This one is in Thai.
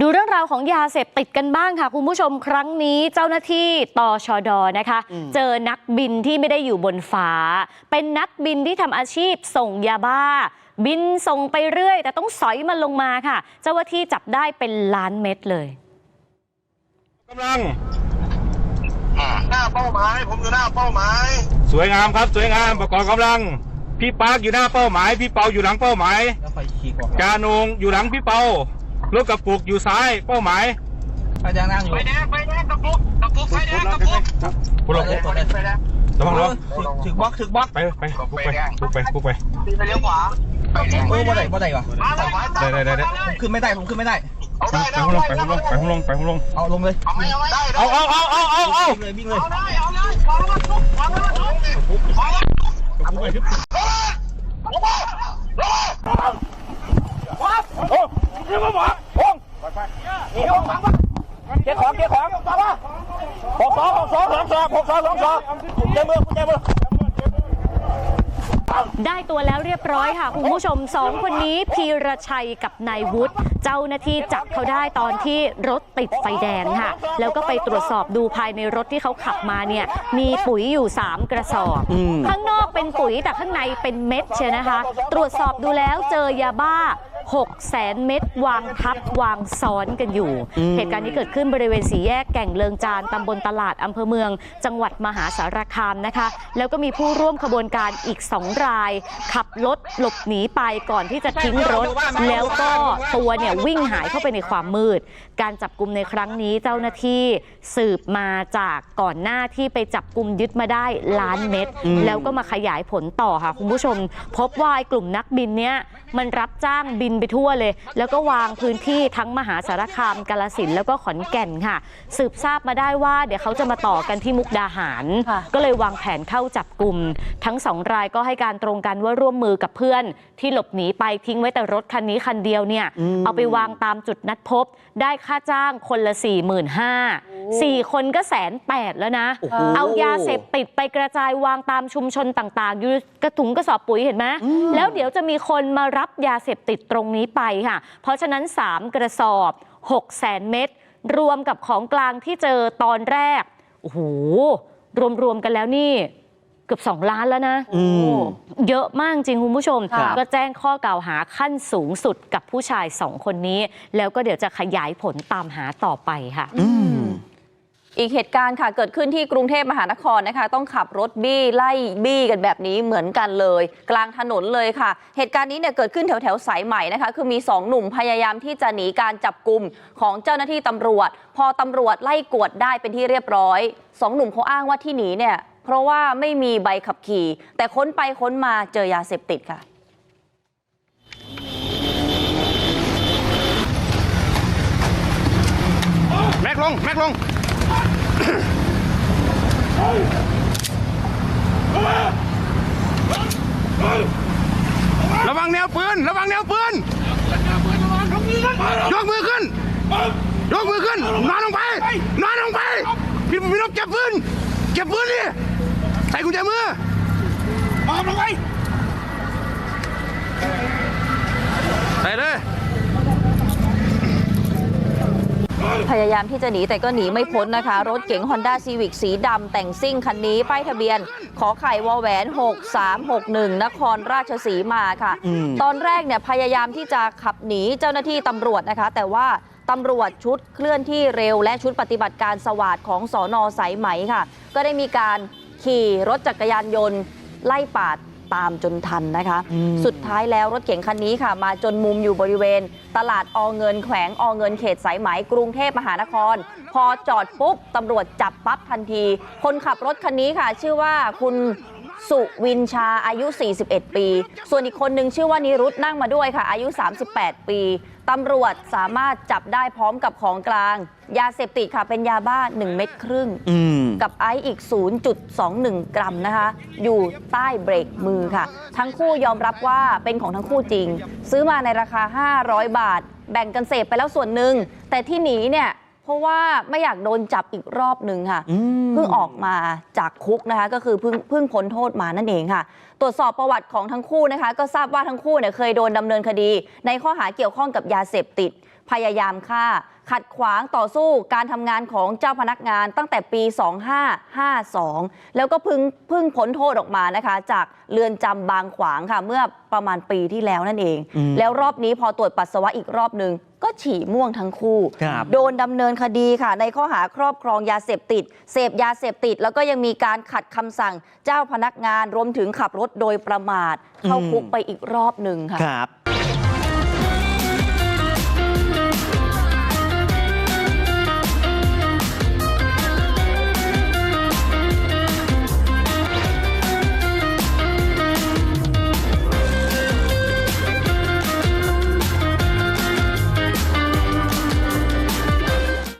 ดูเรื่องราวของยาเสพติดกันบ้างค่ะ คุณผู้ชมครั้งนี้เจ้าหน้าที่ตชดนะคะ เจอนักบินที่ไม่ได้อยู่บนฟ้า เป็นนักบินที่ทำอาชีพส่งยาบ้า บินส่งไปเรื่อย แต่ต้องสอยมันลงมาค่ะ เจ้าหน้าที่จับได้เป็นล้านเม็ดเลยกำลังหน้าเป้าหมาย ผมอยู่หน้าเป้าหมาย สวยงามครับ สวยงามประกอบกำลัง พี่ปาร์คอยู่หน้าเป้าหมาย พี่เปาอยู่หลังเป้าหมายแล้วไฟขีดออกจานงอยู่หลังพี่เปา รถกระปุกอยู่ซ้ายเป้าหมายไฟแดงนั่งอยู่ไฟแดงไฟแดงกระปุกกระปุกไฟแดงกระปุกปุกลงกดเลยไฟแดงระวังระวังถึกถึกบล็อกถึกบล็อกไปไปปุกไปปุกไปปุกไปตีไปเลี้ยวขวาไฟแดงเออบ่ได้บ่ได้ว่ะมาเลยขวาได้ได้ได้ได้ผมขึ้นไม่ได้ผมขึ้นไม่ได้เอาไปได้ห้องลงไปห้องลงไปห้องลงไปห้องลงเอาลงเลยเอาไหมเอาไหมได้เอาเอาเอาเอาเอาเอาวิ่งเลยวิ่งเลยเอาได้เอาได้ขวาแล้วทุกขวาแล้วทุกขวาแล้ว เก็บของเก็บของต่อมาหก สองหกสองสองสองหกสองสองสองเจมือเจมือได้ตัวแล้วเรียบร้อยค่ะคุณผู้ชมสองคนนี้พีรชัยกับนายวุฒิเจ้าหน้าที่จับเขาได้ตอนที่รถติดไฟแดงค่ะ แล้วก็ไปตรวจสอบดูภายในรถที่เขาขับมาเนี่ย มีปุ๋ยอยู่ 3 กระสอบ ข้างนอกเป็นปุ๋ยแต่ข้างในเป็นเม็ดเชียนะคะ ตรวจสอบดูแล้วเจอยาบ้า 6แสนเม็ดวางทับวางซ้อนกันอยู่ เหตุการณ์นี้เกิดขึ้นบริเวณสีแยกแก่งเลิงจานตำบลตลาดอำเภอเมือง จังหวัดมหาสารคามนะคะ แล้วก็มีผู้ร่วมขบวนการอีก 2 ราย ขับรถหลบหนีไปก่อนที่จะทิ้งรถ แล้วก็ตัวเนี่ยวิ่งหายเข้าไปในความมืด การจับกลุ่มในครั้งนี้เจ้าหน้าที่สืบมาจากก่อนหน้าที่ไปจับกลุ่มยึดมาได้ล้านเม็ดแล้วก็มาขยายผลต่อค่ะคุณผู้ชม พบว่าไอ้กลุ่มนักบินเนี้ยมันรับจ้างบินไปทั่วเลย แล้วก็วางพื้นที่ทั้งมหาสารคามกาลสินธุ์แล้วก็ขอนแก่นค่ะ สืบทราบมาได้ว่า เดี๋ยวเขาจะมาต่อกันที่มุกดาหาร ก็เลยวางแผนเข้าจับกลุ่มทั้งสองรายก็ให้การตรงกันว่าร่วมมือกับเพื่อน ที่หลบหนีไปทิ้งไว้แต่รถคันนี้คันเดียวเนี่ยเอาไปวางตามจุดนัดพบ ได้ค่าจ้างคนละ4 5 0 0 0 สี่คนก็แสนแปดแล้วนะเอายาเสพติดไปกระจายวางตามชุมชนต่างๆ อยู่กระถุงกระสอบปุ๋ยเห็นไหมแล้วเดี๋ยวจะมีคนมารับยาเสพติดตรงนี้ไปค่ะ เพราะฉะนั้น 3 กระสอบ6แสนเม็ดรวมกับของกลางที่เจอตอนแรก โอ้โห รวม ๆ กันแล้วนี่ เกือบ 2 ล้านแล้วนะเยอะมากจริงคุณผู้ชม ครับ ก็แจ้งข้อกล่าวหาขั้นสูงสุดกับผู้ชายสองคนนี้ แล้วก็เดี๋ยวจะขยายผลตามหาต่อไปค่ะอี อีกเหตุการณ์ค่ะเกิดขึ้นที่กรุงเทพมหานครนะคะ ต้องขับรถบี้ไล่บี้กันแบบนี้เหมือนกันเลย กลางถนนเลยค่ะ เหตุการณ์นี้เนี่ยเกิดขึ้นแถวแถวสายใหม่นะคะ คือมีสองหนุ่มพยายามที่จะหนีการจับกลุ่มของเจ้าหน้าที่ตำรวจ พอตำรวจไล่กวดได้เป็นที่เรียบร้อยสองหนุ่มเขาอ้างว่าที่หนีเนี่ยเพราะว่าไม่มีใบขับขี่ แต่ค้นไปค้นมาเจอยาเสพติดค่ะแม็กลงแม็กลง ระวังแนวปืน ระวังแนวปืน ยกมือขึ้น ยกมือขึ้น นอนลงไป นอนลงไป พี่พี่ต้องเก็บปืน เก็บปืนดิใส่กุญแจมือออกลงไป ใส่เลย พยายามที่จะหนีแต่ก็หนีไม่พ้นนะคะ รถเก๋ง Honda Civic สีดำแต่งซิ่งคันนี้ป้ายทะเบียน ขอไข่วอแหวน 6361 นครราชสีมาค่ะ ตอนแรกเนี่ยพยายามที่จะขับหนีเจ้าหน้าที่ตำรวจนะคะ แต่ว่าตำรวจชุดเคลื่อนที่เร็วและชุดปฏิบัติการสวัสดของสอนอสายไหมค่ะ ก็ได้มีการขี่รถจักรยานยนต์ไล่ปาด ตามจนทันนะคะ สุดท้ายแล้วรถเก๋งคันนี้ค่ะ มาจนมุมอยู่บริเวณ ตลาดอเงินแขวงอเงินเขตสายไหมกรุงเทพมหานคร พอจอดปุ๊บตำรวจจับปั๊บทันที คนขับรถคันนี้ค่ะ ชื่อว่าคุณ สุวินชาอายุ 41 ปี ส่วนอีกคนนึงชื่อว่านิรุตนั่งมาด้วยค่ะ อายุ 38 ปีตำรวจสามารถจับได้พร้อมกับของกลาง ยาเสพติดค่ะเป็นยาบ้า 1 เม็ดครึ่ง กับไอซ์อีก 0.21 กรัมนะคะ อยู่ใต้เบรกมือค่ะ ทั้งคู่ยอมรับว่าเป็นของทั้งคู่จริง ซื้อมาในราคา 500 บาท แบ่งกันเสพไปแล้วส่วนหนึ่งแต่ที่หนีเนี่ย เพราะว่าไม่อยากโดนจับอีกรอบหนึ่งค่ะเพิ่งออกมาจากคุกนะคะ ก็คือเพิ่งเพิ่งพ้นโทษมานั่นเองค่ะ ตรวจสอบประวัติของทั้งคู่นะคะ ก็ทราบว่าทั้งคู่เนี่ยเคยโดนดำเนินคดี ในข้อหาเกี่ยวข้องกับยาเสพติด พยายามฆ่า ขัดขวางต่อสู้การทำงานของเจ้าพนักงานตั้งแต่ปี 2552 แล้วก็เพึ่งเพึ่งพ้นโทษออกมานะคะ จากเรือนจำบางขวางค่ะ เมื่อประมาณปีที่แล้วนั่นเองอืมแล้วรอบนี้พอตรวจปัสสาวะอีกรอบหนึ่งก็ฉี่ม่วงทั้งคู่ครับโดนดำเนินคดีค่ะ ในข้อหาครอบครองยาเสพติด เสพยาเสพติด แล้วก็ยังมีการขัดคำสั่งเจ้าพนักงานรวมถึงขับรถโดยประมาท เข้าคุกไปอีกรอบหนึ่งค่ะครับ